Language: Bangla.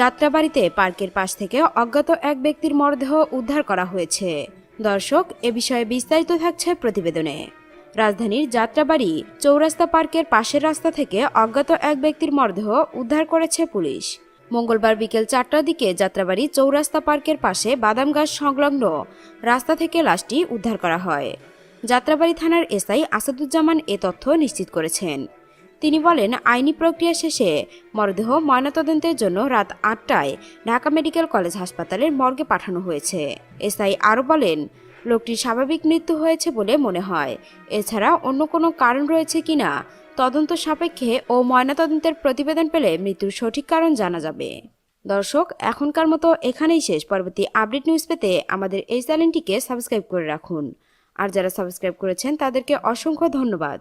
যাত্রাবাড়িতে পার্কের পাশ থেকে অজ্ঞাত এক ব্যক্তির মরদেহ উদ্ধার করা হয়েছে। দর্শক, এ বিষয়ে বিস্তারিত থাকছে প্রতিবেদনে। রাজধানীর যাত্রাবাড়ি চৌরাস্তা পার্কের পাশের রাস্তা থেকে অজ্ঞাত এক ব্যক্তির মরদেহ উদ্ধার করেছে পুলিশ। মঙ্গলবার বিকেল চারটার দিকে যাত্রাবাড়ি চৌরাস্তা পার্কের পাশে বাদাম গাছ সংলগ্ন রাস্তা থেকে লাশটি উদ্ধার করা হয়। যাত্রাবাড়ি থানার এসআই আসাদুজ্জামান এ তথ্য নিশ্চিত করেছেন। তিনি বলেন, আইনি প্রক্রিয়া শেষে মরদেহ ময়নাতদন্তের জন্য রাত আটটায় ঢাকা মেডিকেল কলেজ হাসপাতালের মর্গে পাঠানো হয়েছে। এসআই আরও বলেন, লোকটির স্বাভাবিক মৃত্যু হয়েছে বলে মনে হয়। এছাড়া অন্য কোনো কারণ রয়েছে কিনা তদন্ত সাপেক্ষে ও ময়নাতদন্তের প্রতিবেদন পেলে মৃত্যুর সঠিক কারণ জানা যাবে। দর্শক, এখনকার মতো এখানেই শেষ। পরবর্তী আপডেট নিউজ পেতে আমাদের এই চ্যানেলটিকে সাবস্ক্রাইব করে রাখুন। আর যারা সাবস্ক্রাইব করেছেন, তাদেরকে অসংখ্য ধন্যবাদ।